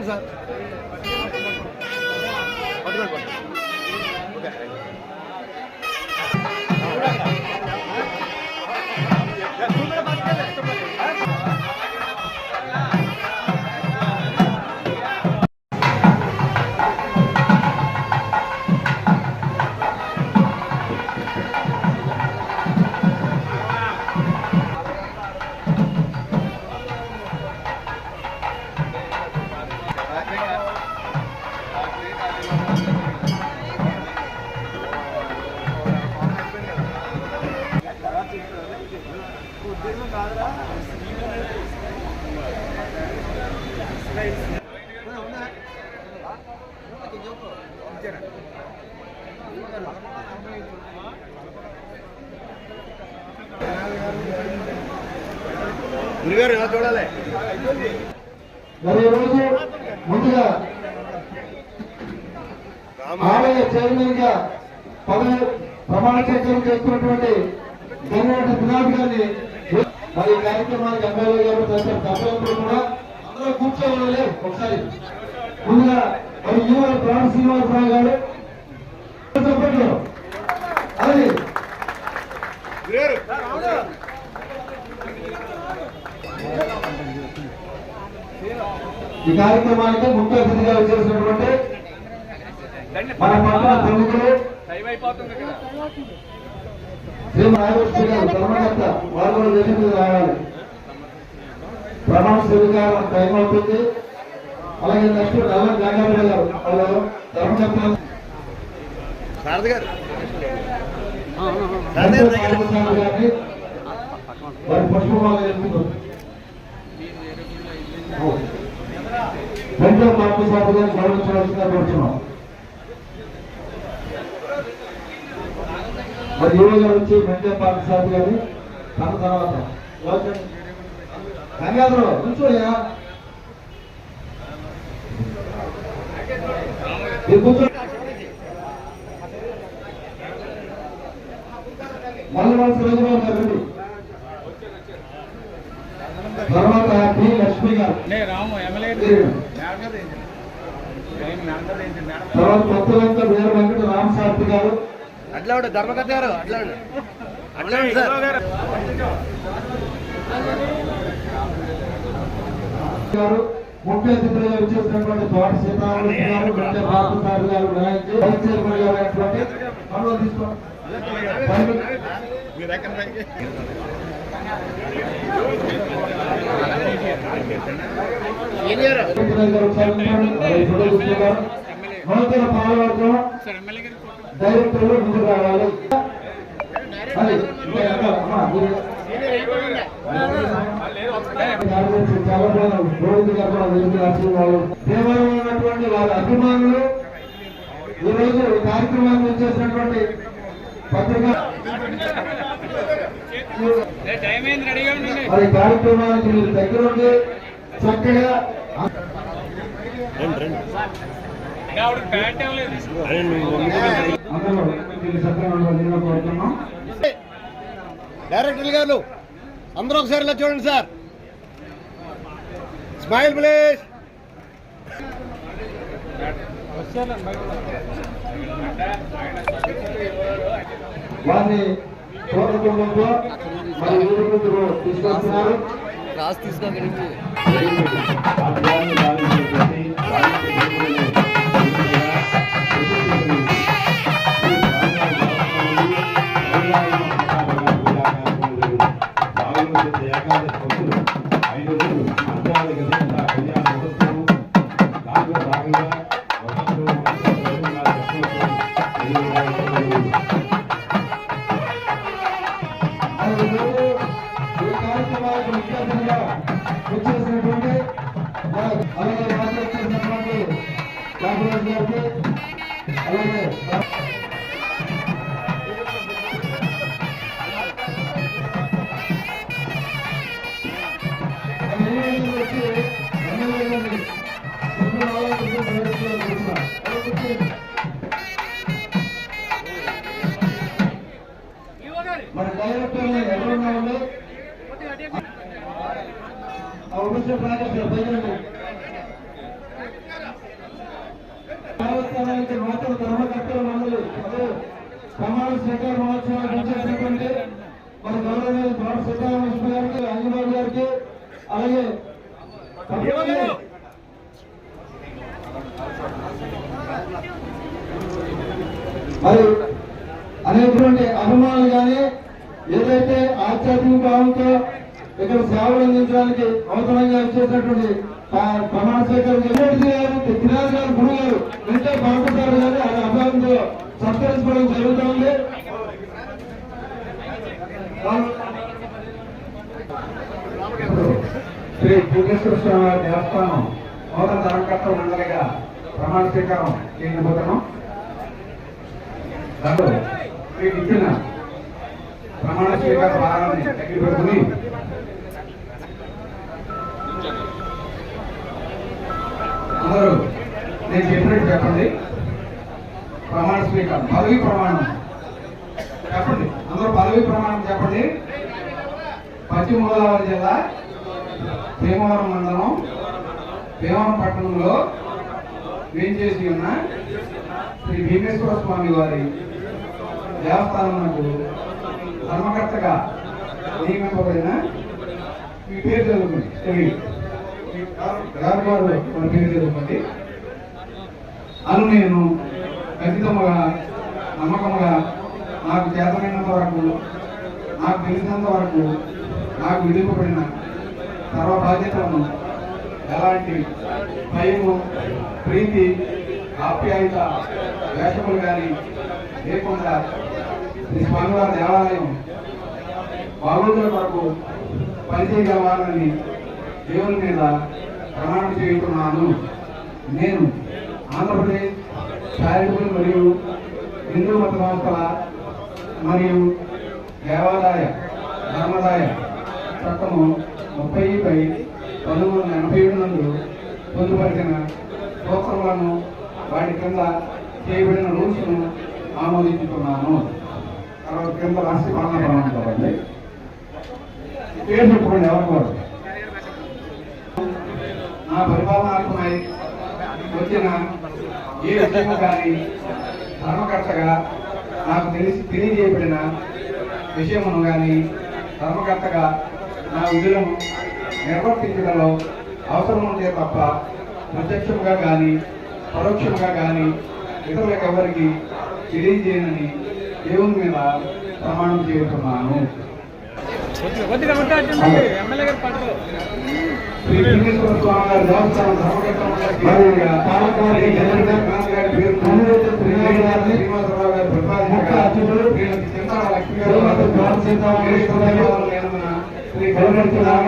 ఇలా చూడండి ఎమ్మెల్యే గారు కూడా అందరూ కూర్చోవాలి ఒకసారి. ముందుగా మరి ప్రాణ శ్రీనివాసరావు గారు. అది ఈ కార్యక్రమానికి ముఖ్య అతిథిగా వచ్చేసినటువంటి మన పట్ల ప్రముఖులు శ్రీ నాగేశ్వర గారు ధర్మకర్త వారు కూడా జరిగింది రావాలి. ప్రమాణ స్వీకారం టైం అవుతుంది. అలాగే నెక్స్ట్ నల్ల గంగాధర గారు. వాళ్ళు గారు. పార్వతీస్వామి గారిని. వారి పుష్పమాల వెంటనే పార్వతీస్వామి గారిని గౌరవించవలసిందిగా కోరుతున్నాం మరి గారు వచ్చి వెంటనే పార్వతీస్వామి గారిని తన తర్వాత. గంగాధర కూర్చోయా మళ్ళీ మన సురేంద్రబాబు గారు. తర్వాత పి లక్ష్మి గారు. తర్వాత కొత్తలంక వీర వెంకట రామశాస్త్రి గారు. అట్లా ఉండే ధర్మకర్త గారు అట్లా అట్లా గారు ముఖ్య అతిథులుగా వచ్చేసినటువంటి తోట సీతారామన్ గారు వెంకట బాబుసారి గారు వినాయకి వైస్ చైర్మన్ గారు అయినటువంటి మనలో తీసుకోండి. నూతన పాలవర్గం డైరెక్టర్లు ముందుకు రావాలి అది ఉన్నటువంటి వారి అభిమానులు ఈ రోజు ఈ కార్యక్రమాన్ని వచ్చేసినటువంటి పత్రిక మరి కార్యక్రమానికి మీరు దగ్గరుండి చక్కగా చక్కగా డైరెక్టర్ గారు అందరూ ఒకసారి ఇలా చూడండి సార్. స్మైల్ ప్లీజ్ వారిని కోరుకుంటూ మరి ఊరి ముందు తీసుకొస్తున్నారు. తీసుకోగలిగి Thank you. శ్రీ పూర్ణేశ్వర స్వామి దేవస్థానం నూతన ధర్మకర్త మండలిగా ప్రమాణ స్వీకారం చేయబోతున్నాం. దాంట్లో మీకు ఇచ్చిన ప్రమాణ స్వీకార భారాన్ని దగ్గర పెట్టుకుని అందరూ నేను చెప్పినట్టు చెప్పండి. ప్రమాణ స్వీకారం పదవి ప్రమాణం చెప్పండి. అందరూ పదవి ప్రమాణం చెప్పండి. పశ్చిమ గోదావరి జిల్లా భీమవరం మండలం భీమవరం పట్టణంలో వేంచేసి ఉన్న శ్రీ భీమేశ్వర స్వామి వారి దేవస్థానమునకు ధర్మకర్తగా నియమింపబడిన మీ పేరు చదువుకోండి గారు గారు మన పేరు చదువుకోండి అను నేను ఖచ్చితంగా నమ్మకంగా నాకు చేతనైనంత వరకు నాకు తెలిసినంత వరకు నాకు విధింపబడిన సర్వ బాధ్యతలను ఎలాంటి భయము ప్రీతి ఆప్యాయత వేషములు కానీ లేకుండా శ్రీ స్వామివారి దేవాలయం బాగోగుల కొరకు పనిచేయగలవాలని దేవుని మీద ప్రమాణం చేయుతున్నాను నేను ఆంధ్రప్రదేశ్ చారిటబుల్ మరియు హిందూ మత సంస్థల మరియు దేవాదాయ ధర్మదాయ చట్టము ముప్పై పై పంతొమ్మిది వందల ఎనభై ఏడు నందు పొందుపరిచిన సూత్రాలను వాటి కింద చేయబడిన రూల్స్ను ఆమోదించుతున్నాను తర్వాత కింద రాష్ట్ర పాలన ప్రమాణం పేరు చెప్పుకోండి ఎవరికి నా పరిపాలనార్థమై వచ్చిన ఏ విషయము కానీ ధర్మకర్తగా నాకు తెలిసి తెలియజేయబడిన విషయమును కానీ ధర్మకర్తగా నా విధులను నిర్వర్తించడంలో అవసరం ఉంటే తప్ప ప్రత్యక్షముగా కానీ పరోక్షముగా కానీ ఇతరులకు ఎవరికి తెలియజేయనని దేవుని మీద ప్రమాణం చేస్తున్నాను శ్రీనివాసరావు గారు ప్రతిపాదించగా, శ్రీ స్వామి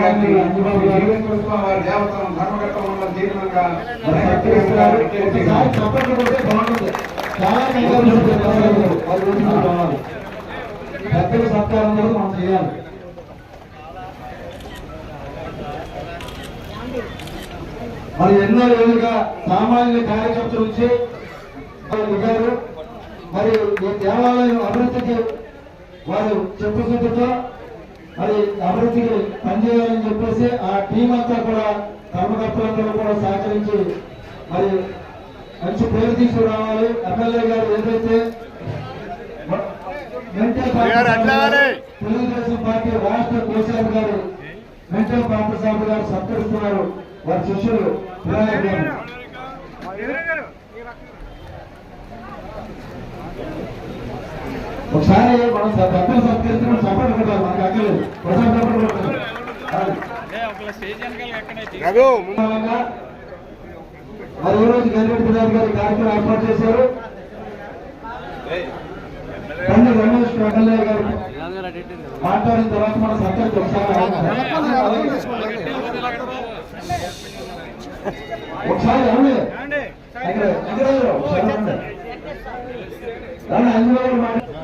వారి మరి చప్పట్లు కొడితే బాగుంటుంది చాలా పెద్దల సత్కారం కూడా మనం చేయాలి మరి ఎన్నో రోజులుగా సామాన్య కార్యకర్తలు నుంచి వారు మరి ఈ దేవాలయం అభివృద్ధికి వారు చిత్తశుద్ధితో మరి అభివృద్ధికి పనిచేయాలని చెప్పేసి ఆ టీం అంతా కూడా కర్మకర్తలందరూ కూడా సహకరించి మరి మంచి పేరు తీసుకురావాలి. ఎమ్మెల్యే గారు ఏదైతే మెంటల్ తెలుగుదేశం పార్టీ రాష్ట్ర కోశాధికారి గారు మెంటల్ పార్థసాబు గారు సత్కరిస్తున్నారు. వారి శిష్యులు వినాయక్ గారు ఒకసారి మనం పెద్దలు సత్కరించడం చప్పట్లు కొట్టాలి మనకు చప్పట్లు మూలంగా మరి ఈ రోజు గంగరెడ్డి గారు కార్యక్రమం ఏర్పాటు చేశారు. పండి రమేష్ ఎమ్మెల్యే గారు. మాట్లాడిన తర్వాత మన ఒకసారి ఒకసారి అందులో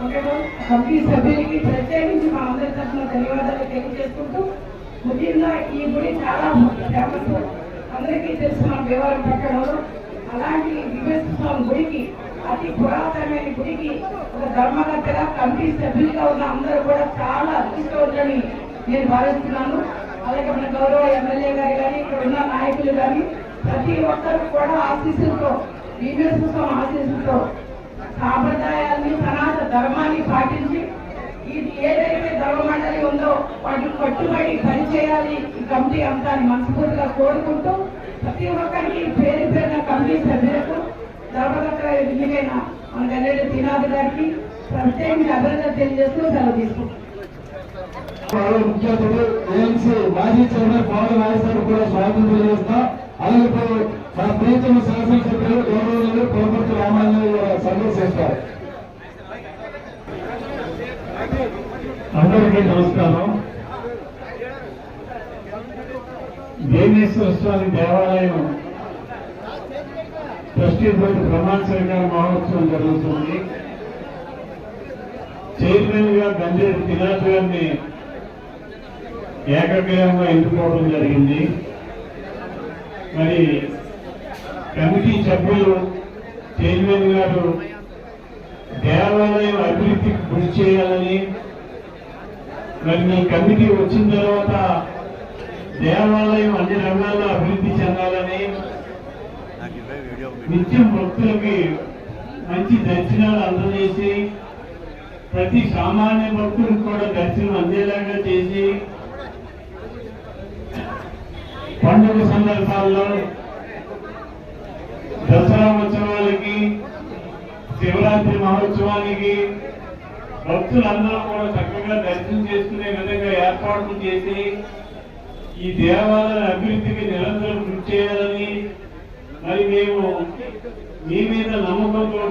కమిటీ సభ్యులకి ప్రత్యేకించి మా అందరి తరఫున ధన్యవాదాలు తెలియజేసుకుంటూ ముఖ్యంగా ఈ గుడి చాలా ఫేమస్. అందరికీ తెలుసు వివరం దేవాలయం అలాంటి దివ్యేశ్వర స్వామి గుడికి అతి పురాతనమైన గుడికి ఒక ధర్మకర్తగా కమిటీ సభ్యులుగా ఉన్న అందరూ కూడా చాలా అదృష్టవంతులని నేను భావిస్తున్నాను. అలాగే మన గౌరవ ఎమ్మెల్యే గారు కానీ ఇక్కడ ఉన్న నాయకులు కానీ ప్రతి ఒక్కరు కూడా ఆశీస్సులతో దివ్యేశ్వర స్వామి ఆశీస్సులతో సాంప్రదాయాన్ని సనాతన ధర్మాన్ని పాటించి ఇది ఏదైతే ధర్మ మండలి ఉందో వాటిని కట్టుబడి పనిచేయాలి ఈ కమిటీ అంతా మనస్ఫూర్తిగా కోరుకుంటూ ప్రతి ఒక్కరికి పేరు పేరున కమిటీ సభ్యులకు ధర్మకర్త ఎన్నికైన మన గల్లెడ్డి శ్రీనాథ్ గారికి ప్రత్యేకంగా అభినందన తెలియజేస్తూ సెలవు తీసుకుంటాం ముఖ్య అతిథి ఏఎంసీ మాజీ చైర్మన్ పవన్ నాయసారి కూడా స్వాగతం తెలియజేస్తాం. అలాగే ఇప్పుడు మన ప్రీతమ శాసనసభ్యులు గౌరవనీయులు కోపర్తి రామాంజనేయ సర్వీస్ చేస్తారు. అందరికీ నమస్కారం. దేవేశ్వర స్వామి దేవాలయం ట్రస్టీ బోర్డు ప్రమాణ స్వీకార మహోత్సవం జరుగుతుంది. చైర్మన్గా గంజేటి తినాథ్ గారిని ఏకగ్రీవంగా ఎన్నుకోవడం జరిగింది. మరి కమిటీ సభ్యులు చైర్మన్ గారు దేవాలయం అభివృద్ధికి కృషి చేయాలని మరి మీ కమిటీ వచ్చిన తర్వాత దేవాలయం అన్ని రంగాల్లో అభివృద్ధి చెందాలని నిత్యం భక్తులకి మంచి దర్శనాలు అందజేసి ప్రతి సామాన్య భక్తులకు కూడా దర్శనం అందేలాగా చేసి పండుగ సందర్భాల్లో దసరా శివరాత్రి మహోత్సవానికి భక్తులందరూ కూడా చక్కగా దర్శనం చేసుకునే విధంగా ఏర్పాట్లు చేసి ఈ దేవాలయ అభివృద్ధికి నిరంతరం కృషి చేయాలని మరి మేము మీ మీద నమ్మకంతో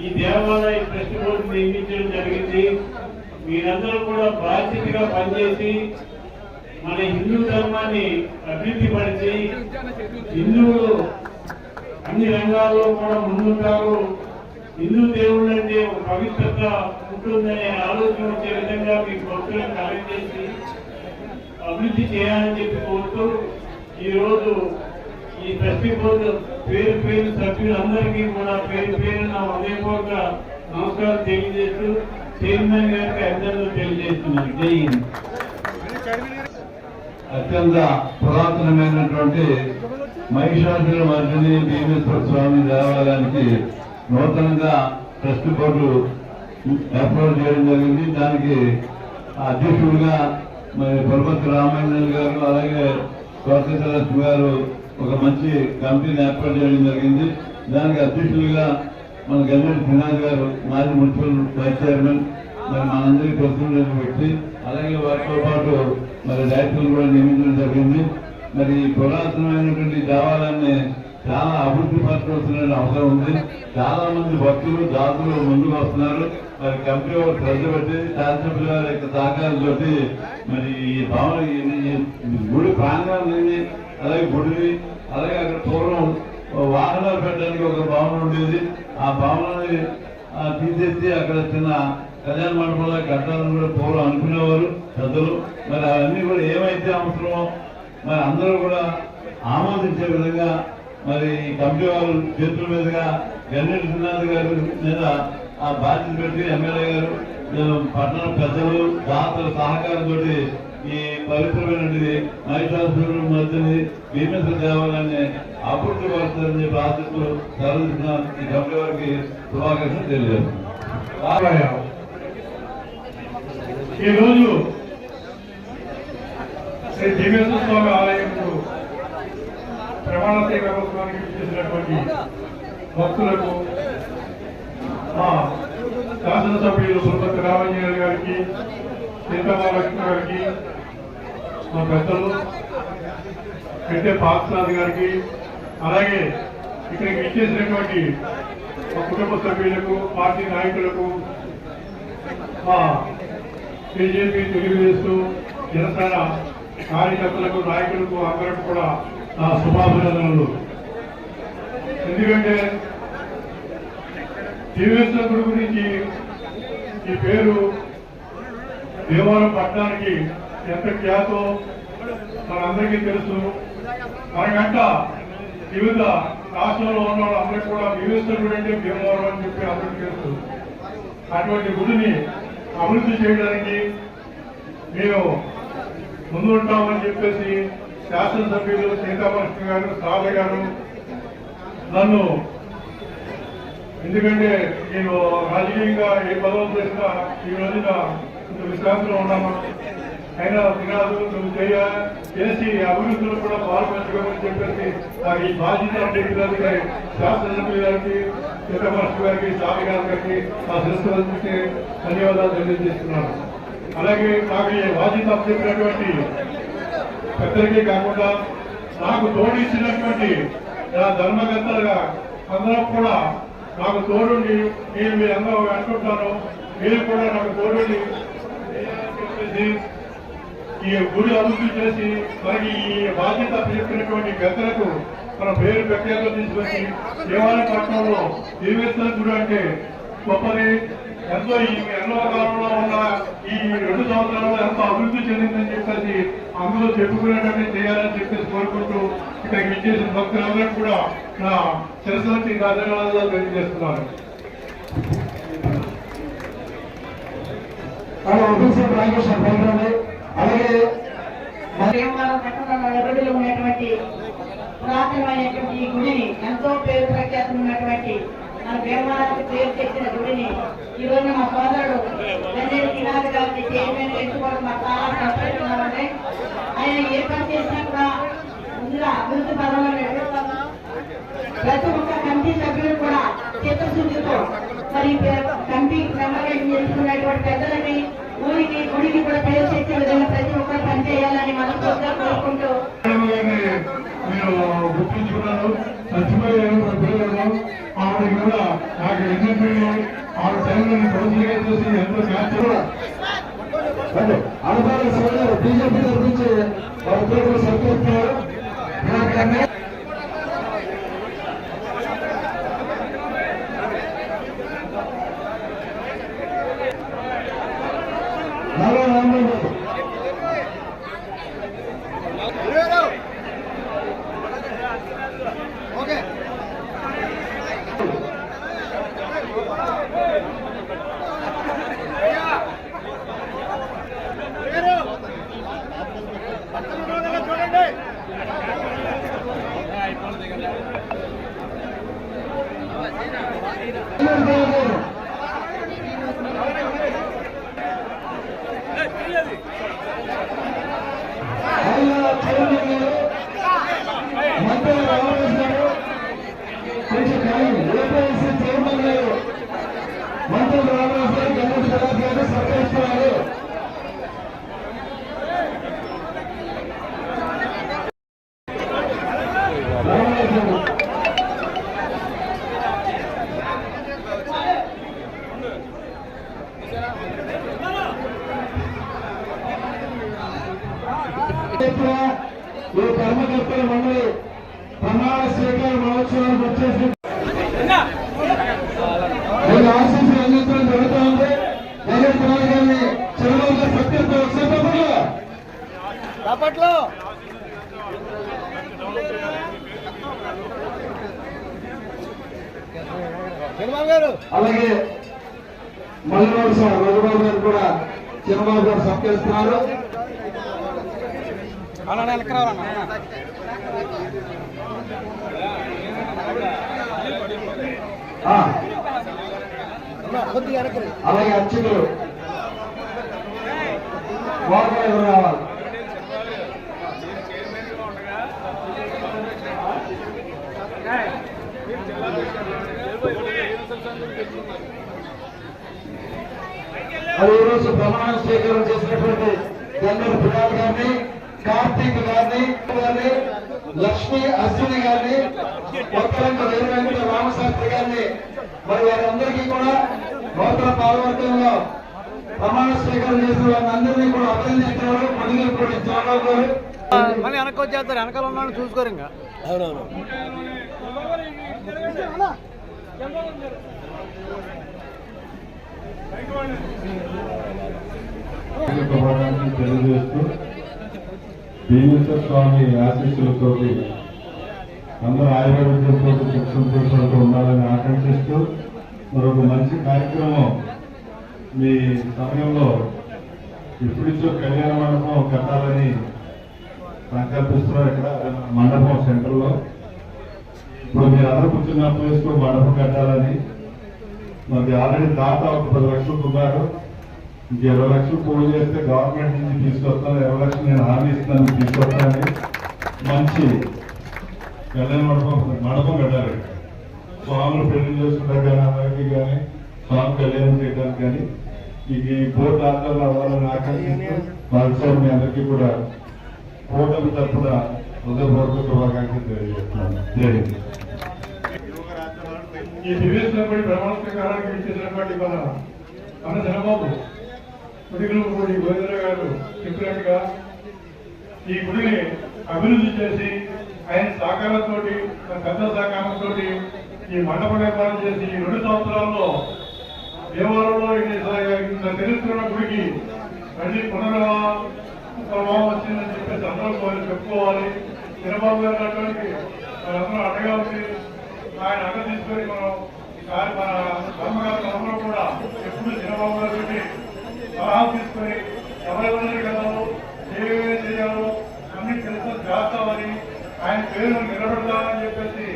ఈ దేవాలయ ట్రస్ట్ బోర్డు నియమించడం జరిగింది. మీరందరూ కూడా బాధ్యతగా పనిచేసి మన హిందూ ధర్మాన్ని అభివృద్ధి పరిచి హిందువులు అన్ని రంగాల్లో కూడా ముందుంటారు. హిందూ దేవుళ్ళు అంటే ఒక పవిత్రత ఉంటుందనే ఆలోచన వచ్చే విధంగా మీ భక్తులను కలెక్ట్ చేసి అభివృద్ధి చేయాలని చెప్పి కోరుతూ ఈరోజు ఈ ట్రస్టీ బోర్డు పేరు పేరు సభ్యులందరికీ కూడా పేరు పేరు నా హృదయపూర్వక నమస్కారం తెలియజేస్తూ చైర్మన్ గారికి అభినందనలు తెలియజేస్తున్నాను. జై హింద్. అత్యంత పురాతనమైనటువంటి మహిషాసుల మర్దిని భీమేశ్వర స్వామి దేవాలయానికి నూతనంగా ట్రస్ట్ బోర్డు ఏర్పాటు చేయడం జరిగింది. దానికి అధ్యక్షుడిగా మరి పురపతి రామాంజన్ గారు అలాగే స్వాతంత్ర గారు ఒక మంచి కమిటీని ఏర్పాటు చేయడం జరిగింది. దానికి అధ్యక్షులుగా మన గన్నెడి శ్రీనాథ్ గారు మాజీ మున్సిపల్ వైస్ చైర్మన్ మరి మనందరికీ ప్రస్తుతం పెట్టి అలాగే వారితో పాటు మరి డైరెక్టర్లు కూడా నియమించడం జరిగింది. మరి పురాతనమైనటువంటి దేవాలయాన్ని చాలా అభివృద్ధి పరచవలసిన అవసరం ఉంది. చాలా మంది భక్తులు దాతలు ముందుకు వస్తున్నారు. మరి కంపెనీ వారు శ్రద్ధ పెట్టి శాసనసభ్యుల వారి యొక్క సహకారంతో మరి ఈ భవన గుడి ప్రాంగణాన్ని అలాగే గుడిని అలాగే అక్కడ పూర్వం వాహనాలు పెట్టడానికి ఒక భవనం ఉండేది. ఆ భవనాన్ని తీసేసి అక్కడ చిన్న కళ్యాణ మండపంలో కట్టాలని కూడా పూర్వం అనుకునేవారు పెద్దలు. మరి అవన్నీ కూడా ఏమైతే అవసరమో మరి అందరూ కూడా ఆమోదించే విధంగా మరి కమిటీ వారు చేతుల మీదుగా గన్నెటి శ్రీనాథ్ గారు మీద ఆ బాధ్యత పెట్టి ఎమ్మెల్యే గారు పట్టణ పెద్దలు దాతల సహకారంతో ఈ పవిత్రమైనది మహిళాసురుల మధ్యని భీమేశ్వర దేవాలయాన్ని అభివృద్ధి పరుస్తారని చెప్పి ఆశిస్తూ సర్వీసిన ఈ కమిటీ వారికి శుభాకాంక్షలు తెలియజేస్తున్నాను. ఈరోజు శ్రీ దేవేంద్ర స్వామి ఆలయంలో ప్రమాణ స్వీకారోత్సవానికి చేసినటువంటి భక్తులకు మా శాసనసభ్యులు సురపతి రామంజనేయులు గారికి సీతామహాలక్ష్మి గారికి మా పెద్దలు పెద్ద పార్థనాథ్ గారికి అలాగే ఇక్కడికి ఇచ్చేసినటువంటి మా కుటుంబ సభ్యులకు పార్టీ నాయకులకు మా బీజేపీ తెలుగుదేశం జనసేన కార్యకర్తలకు నాయకులకు అందరికి కూడా నా శుభాభినందనలు. ఎందుకంటే దేవేశ్వరుడు గురించి ఈ పేరు దేవాలయం పట్టడానికి ఎంత ఖ్యాతో మనందరికీ తెలుసు. మనకంట వివిధ రాష్ట్రంలో ఉన్న వాళ్ళందరికీ కూడా వివేశ్వరుడు అంటే భీమవరం అని చెప్పి అందరికీ తెలుసు. అటువంటి గుడిని అభివృద్ధి చేయడానికి మీరు ముందు ఉంటామని చెప్పేసి శాసనసభ్యులు సీతామకృష్ణ గారు సాధ గారు నన్ను ఎందుకంటే నేను రాజకీయంగా ఏ పదవులు చేసినా ఈ రోజున విశ్రాంతిలో ఉన్నామా? అయినా వినాదు నువ్వు చేయ చేసి అభివృద్ధిలో కూడా పాల్పంచుకోమని చెప్పేసి నాకు ఈ బాధ్యత అప్పగించడానికి శాసనసభ్యులు గారికి సీతామకృష్ణ గారికి సాధ గారికి నా శిరస్సు ధన్యవాదాలు తెలియజేస్తున్నాను. అలాగే నాకు ఈ బాధ్యత చెప్పినటువంటి పెద్దలకే కాకుండా నాకు తోడు నా ధర్మకర్తలుగా అందరూ కూడా నాకు తోడుండి నేను మీ అందరూ అనుకుంటాను మీరు కూడా నాకు తోడుండి. ఈ గుడి అభివృద్ధి చేసి మనకి ఈ బాధ్యత చెప్పినటువంటి పెద్దలకు మన పేరు ప్రఖ్యాతం తీసుకొచ్చి దేవాలయ పట్టణంలో దేవేశ్వర గుడి అంటే గొప్పది. ఎంతో ఈ ఎన్నో కాలంలో ఉన్న ఈ రెండు సంవత్సరాల్లో ఎంతో అభివృద్ధి చెందిందని చెప్పేసి అందులో చెప్పుకునేటట్టు చేయాలని చెప్పేసి కోరుకుంటూ ఇక్కడికి ఇచ్చేసిన భక్తులందరూ కూడా నా నా ధన్యవాదాలు తెలియజేస్తున్నాను ఉన్నటువంటి పురాతనమైనటువంటి ఈ గుడిని ఎంతో పేరు ప్రఖ్యాతం ఉన్నటువంటి మన భీమవరానికి పేరు తెచ్చిన గుడిని ఈ రోజు మా సోదరుడు వెన్నెల కినారి గారిని చైర్మన్ ఎంచుకోవడం మాకు చాలా సంతోషంగా ఆయన ఏ పని చేసినా కూడా ముందుగా అభివృద్ధి పదంలో ప్రతి ఒక్క కమిటీ సభ్యులు కూడా చిత్తశుద్ధితో మరి కమిటీ మెంబర్గా చేసుకున్నటువంటి పెద్దలకి ఊరికి గుడికి కూడా పేరు తెచ్చే విధంగా ప్రతి ఒక్కరు పనిచేయాలని మనం కోరుకుంటూ నేను గుర్తించుకున్నాను చచ్చిపోయాను కూడా నాకు ఎన్నెన్నో ఆరు టైంలో ప్రొసీగా చూసి ఎంతో మ్యాచ్ అనుభవాల సోదరు బీజేపీ తరఫు నుంచి వారి పేరు సత్కరిస్తున్నారు నల్ల రామబాబు అయ్యా చైర్మన్ గారు మంత్రి రామరాజు గారు కొంచెం ఖాళీ ఏపీఎస్సీ చైర్మన్ గారు మంత్రి రామరాజు గారు గణేష్ కళాస్ గారు సత్కరిస్తున్నారు రామరాజు గారు చెప్పిన ఈ కర్మకర్తల మండలి ప్రమాణ స్వీకార మహోత్సవానికి వచ్చేసి వీళ్ళ ఆశీస్సులు అందించడం జరుగుతుంది జగన్ కుమార్ గారిని చంద్రబాబు గారు సత్యంతో ఒకసారి అప్పట్లో చంద్రబాబు గారు అలాగే మల్లబాబు సార్ మల్లబాబు గారు కూడా చంద్రబాబు గారు సత్కరిస్తున్నారు. అలాగే అర్చకులు రావాలి? అది ఈ రోజు ప్రమాణ స్వీకారం చేసినటువంటి గంగర్ బిలాల్ గారిని కార్తీక్ గారిని గారిని లక్ష్మీ అశ్విని గారిని కొత్తలంక వీరవెంకట రామశాస్త్రి గారిని. మరి వారందరికీ కూడా నూతన పాల్వర్గంలో ప్రమాణ స్వీకారం చేసిన వారందరినీ కూడా అభినందించారు మణిగిరి చంద్రబాబు గారు. మళ్ళీ వెనక్కి వచ్చేస్తారు. వెనకాల ఉన్నాను చూసుకోరు ఇంకా. శుభాకాంక్షలు తెలియజేస్తూ భీమేశ్వర స్వామి ఆశీస్సులతో అందరూ ఆయుర్వేదంతో సుఖ సంతోషాలతో ఉండాలని ఆకాంక్షిస్తూ మరొక మంచి కార్యక్రమం మీ సమయంలో ఇప్పుడిచ్చో కళ్యాణ మండపం కట్టాలని సంకల్పిస్తున్నారు ఇక్కడ మండపం సెంటర్లో. ఇప్పుడు మీరు అందరూ కూర్చున్న ప్లేస్లో మండపం కట్టాలని మరి ఆల్రెడీ దాత ఒక పది లక్షలు ఉన్నారు ఇంక ఇరవై లక్షలు పూజ చేస్తే గవర్నమెంట్ నుంచి తీసుకొస్తాను. ఇరవై లక్షలు నేను హామీ ఇస్తున్నాను తీసుకొస్తాను మంచి కళ్యాణ మండపం మండపం పెట్టాలి స్వాములు పెళ్ళి చేసుకుంటారు కానీ అందరికీ కానీ స్వామి కళ్యాణం చేయడానికి కానీ. ఈ ఈ బోర్డు ఆందోళన అవ్వాలని ఆకాంక్షిస్తూ మరోసారి మీ అందరికీ కూడా కూటమి తరఫున హృదయపూర్వక శుభాకాంక్షలు తెలియజేస్తున్నాను. జై ఈ దివ్యేశ్వరపడి ప్రమాణ స్వీకారానికి ఇచ్చేసినటువంటి మన మన చంద్రబాబు గుడిగులపూడి గోవిందర గారు చెప్పినట్టుగా ఈ గుడిని అభివృద్ధి చేసి ఆయన సహకారంతో పెద్ద సహకారంతో ఈ మండప నిర్మాణం చేసి ఈ రెండు సంవత్సరాల్లో దేవాలయంలో తెలుస్తున్న గుడికి మళ్ళీ పునర్వాహం వచ్చిందని చెప్పేసి అందరూ చెప్పుకోవాలి. చంద్రబాబు గారు అటువంటి మనందరూ అండగా ఆయన అండ తీసుకొని మనం ఈసారి మన ధర్మగారు అందరూ కూడా ఎప్పుడు చంద్రబాబు గారికి సలహా తీసుకొని ఎవరెవరికి వెళ్ళాలో ఏమేమి చేయాలో అన్ని తెలుసు చేస్తామని ఆయన పేరు నిలబెడతామని చెప్పేసి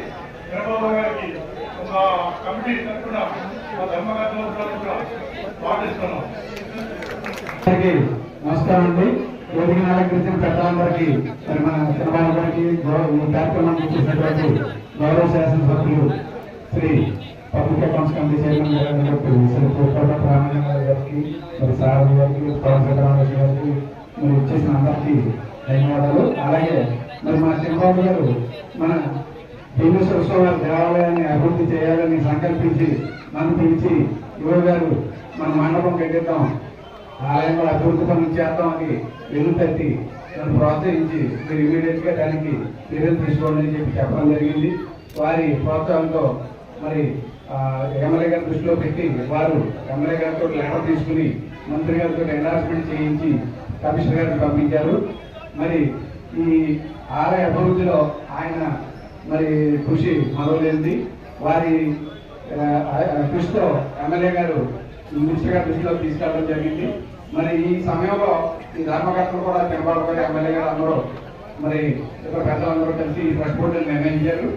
చంద్రబాబు గారికి ఒక కమిటీ తరఫున మా ధర్మగారి కూడా పాటిస్తున్నాం. నమస్కారం అండి. వేదిక అలంకరించిన పెద్దలందరికీ మరి మన చంద్రబాబు గారికి ఈ కార్యక్రమానికి ఇచ్చేసినటువంటి గౌరవ శాసనసభ్యులు Shri public accounts committee chairman గారు శ్రీ పుష్పట రామచంద్ర గారికి మరి సారథి గారికి పవన్ సీతారామరాజు గారికి మరి ఇచ్చేసిన అందరికీ ధన్యవాదాలు. అలాగే మరి మా చంద్రబాబు గారు మన భీమేశ్వర స్వామి దేవాలయాన్ని అభివృద్ధి చేయాలని సంకల్పించి నన్ను పిలిచి యువ గారు మన మండపం కట్టిద్దాం ఆలయంలో అభివృద్ధి పనులు చేద్దామని వెనుతట్టి నన్ను ప్రోత్సహించి మీరు ఇమీడియట్గా దానికి చర్యలు తీసుకోండి అని చెప్పి చెప్పడం జరిగింది. వారి ప్రోత్సాహంతో మరి ఎమ్మెల్యే గారి దృష్టిలో పెట్టి వారు ఎమ్మెల్యే గారితో లెటర్ తీసుకుని మంత్రి గారితో ఎండార్స్మెంట్ చేయించి కమిషనర్ గారికి పంపించారు. మరి ఈ ఆలయ అభివృద్ధిలో ఆయన మరి కృషి మొదలైంది వారి కృషితో ఎమ్మెల్యే గారు మినిస్టర్ గారి దృష్టిలో తీసుకెళ్ళడం జరిగింది. మరి ఈ సమయంలో ఈ ధర్మకర్తలు కూడా చంద్రబాబు గారు ఎమ్మెల్యే గారు అందరూ మరి ఇక్కడ పెద్దలందరూ కలిసి ఈ ప్రెస్ బోర్డుని నిర్ణయించారు.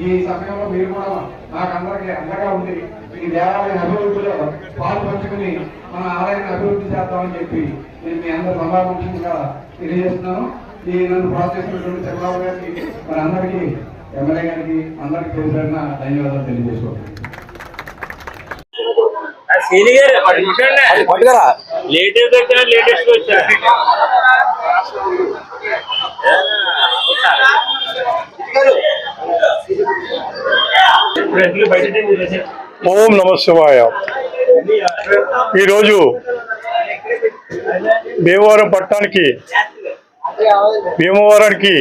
ఈ సమయంలో మీరు కూడా మాకందరికి అండగా ఉండి ఈ దేవాలయ అభివృద్ధిలో పాలు పంచుకుని మన ఆలయాన్ని అభివృద్ధి చేద్దామని చెప్పి నేను మీ అందరూ సభాముఖ్యంగా తెలియజేస్తున్నాను. ఈ నన్ను ప్రోత్సహిస్తున్నటువంటి చంద్రబాబు గారికి మరి అందరికీ ఎమ్మెల్యే గారికి అందరికీ పేరున ధన్యవాదాలు తెలియజేసుకోవాలి పట్టుకరా. లేటెస్ట్ వచ్చినా లేటెస్ట్ వచ్చా ఓం నమ శివాయ. ఈరోజు భీమవరం పట్టణానికి భీమవరానికి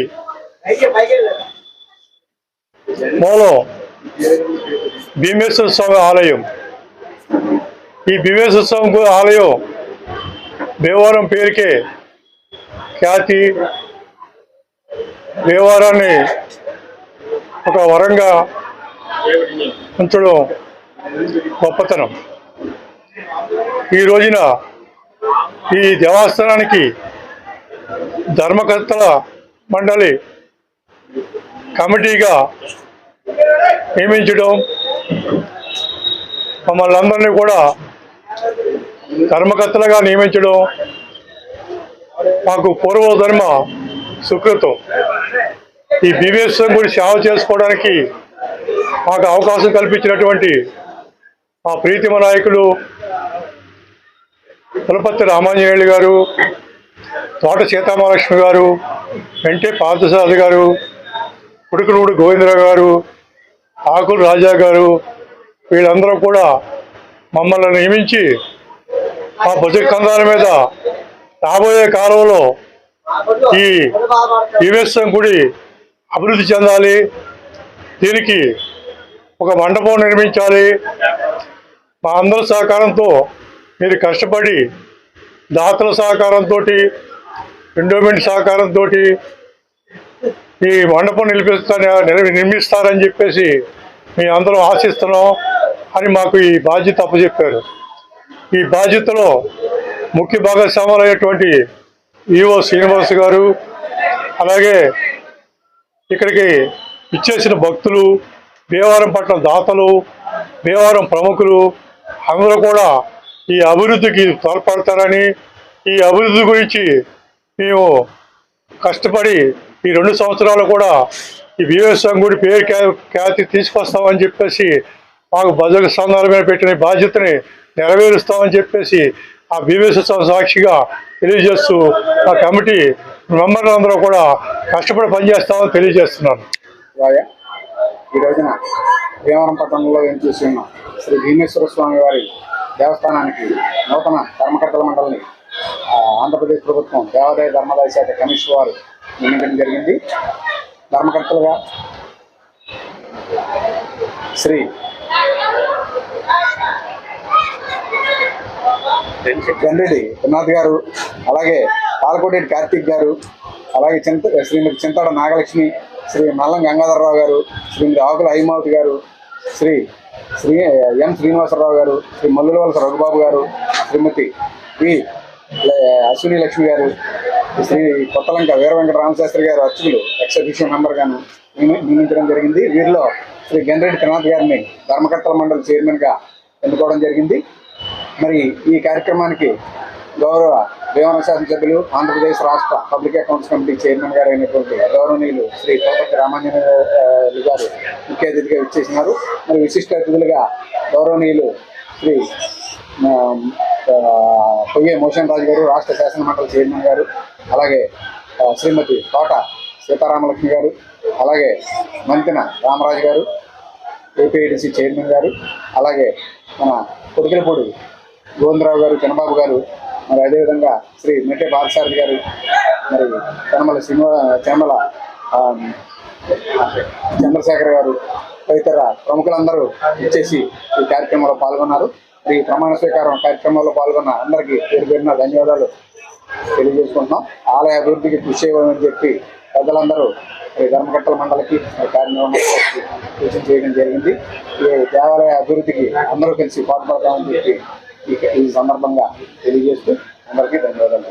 మూలం భీమేశ్వర స్వామి ఆలయం. ఈ భీమేశ్వర స్వామి ఆలయం భీమవరం పేరుకే ఖ్యాతి. భీమవరాన్ని ఒక వరంగా ఉంచడం గొప్పతనం. ఈ రోజున ఈ దేవస్థానానికి ధర్మకర్తల మండలి కమిటీగా నియమించడం మమ్మల్ని అందరినీ కూడా ధర్మకర్తలుగా నియమించడం మాకు పూర్వధర్మ సుకృతం. ఈ దివ్యేశ్వరం గుడి సేవ చేసుకోవడానికి మాకు అవకాశం కల్పించినటువంటి మా ప్రీతిమ నాయకులు కులపతి రామాంజనేయులు గారు తోట సీతామహాలక్ష్మి గారు వెంటే పార్థసారథి గారు కుడుకునూడు గోవిందరావు గారు ఆకులు రాజా గారు వీళ్ళందరూ కూడా మమ్మల్ని నియమించి మా భుజ కందాల మీద రాబోయే కాలంలో ఈ యుఎస్ఎం గుడి అభివృద్ధి చెందాలి. దీనికి ఒక మండపం నిర్మించాలి. మా అందరి సహకారంతో మీరు కష్టపడి దాతల సహకారంతో ఎండోమెంట్ సహకారంతో ఈ మండపం నిలిపిస్తా నిర్మిస్తారని చెప్పేసి మీ అందరూ ఆశిస్తున్నాం అని మాకు ఈ బాధ్యత అప్పచెప్పారు. ఈ బాధ్యతలో ముఖ్య భాగస్వాములైనటువంటి ఈఓ శ్రీనివాస్ గారు అలాగే ఇక్కడికి ఇచ్చేసిన భక్తులు భీమవరం పట్ల దాతలు భీమవరం ప్రముఖులు అందరూ కూడా ఈ అభివృద్ధికి తోడ్పడతారని ఈ అభివృద్ధి గురించి మేము కష్టపడి ఈ రెండు సంవత్సరాలు కూడా ఈ వివేస్వామి గుడి పేరు ఖ్యాతి తీసుకొస్తామని చెప్పేసి మాకు భజక స్థానాల మీద పెట్టిన బాధ్యతని నెరవేరుస్తామని చెప్పేసి ఆ వివేశ్వర సాక్షిగా తెలియజేస్తూ ఆ కమిటీ మెంబర్లందరూ కూడా కష్టపడి పనిచేస్తామని తెలియజేస్తున్నాను. ఈ రోజున భీమవరం పట్టణంలో ఏం చూసి ఉన్నాం శ్రీ భీమేశ్వర స్వామి వారి దేవస్థానానికి నూతన ధర్మకర్తల మండలిని ఆంధ్రప్రదేశ్ ప్రభుత్వం దేవాదాయ ధర్మాదాయ శాఖ కమిషన్ వారు నియమించడం జరిగింది. ధర్మకర్తలుగా శ్రీ గండ్రెడ్డి వినాథ్ గారు అలాగే పాలకోటి కార్తీక్ గారు అలాగే చింత శ్రీమతి చింతాడ నాగలక్ష్మి శ్రీ మల్లం గంగాధరరావు గారు శ్రీ రావుకుల హైమావతి గారు శ్రీ శ్రీ ఎం శ్రీనివాసరావు గారు శ్రీ మల్లులవలస రఘుబాబు గారు శ్రీమతి వి అశ్విని లక్ష్మి గారు శ్రీ కొత్తలంక వీర వెంకట రామశాస్త్రి గారు అర్చకులు ఎక్స్ మెంబర్ గాను నియమించడం జరిగింది. వీరిలో శ్రీ గండ్రెడ్డి త్రినాథ్ గారిని ధర్మకర్తల మండలి చైర్మన్గా ఎన్నుకోవడం జరిగింది. మరి ఈ కార్యక్రమానికి గౌరవ భీమవరం శాసనసభ్యులు ఆంధ్రప్రదేశ్ రాష్ట్ర పబ్లిక్ అకౌంట్స్ కమిటీ చైర్మన్ గారు అయినటువంటి గౌరవనీయులు శ్రీ కోపతి రామాంజనేయులు గారు ముఖ్య అతిథిగా విచ్చేసినారు. మరి విశిష్ట అతిథులుగా గౌరవనీయులు శ్రీ పొయ్యే మోషన్ రాజు గారు రాష్ట్ర శాసన మండలి చైర్మన్ గారు అలాగే శ్రీమతి తోట సీతారామలక్ష్మి గారు అలాగే మంతిన రామరాజు గారు ఏపీఐడిసి చైర్మన్ గారు అలాగే మన కొడుకులపూడి గోవిందరావు గారు చంద్రబాబు గారు మరి అదేవిధంగా శ్రీ మెట్టే బాలసారి గారు మరి చనమల శ్రీనివా చనమల చంద్రశేఖర్ గారు తదితర ప్రముఖులందరూ ఇచ్చేసి ఈ కార్యక్రమంలో పాల్గొన్నారు. ఈ ప్రమాణ స్వీకారం కార్యక్రమంలో పాల్గొన్న అందరికీ పేరు పేరున ధన్యవాదాలు తెలియజేసుకుంటున్నాం. ఆలయ అభివృద్ధికి కృషి చేయమని చెప్పి పెద్దలందరూ ఈ ధర్మకర్తల మండలికి కార్యక్రమం కృషి సూచన చేయడం జరిగింది. ఈ దేవాలయ అభివృద్ధికి అందరూ కలిసి పాటుపడతామని చెప్పి ఈ సందర్భంగా తెలియజేస్తూ అందరికీ ధన్యవాదాలు.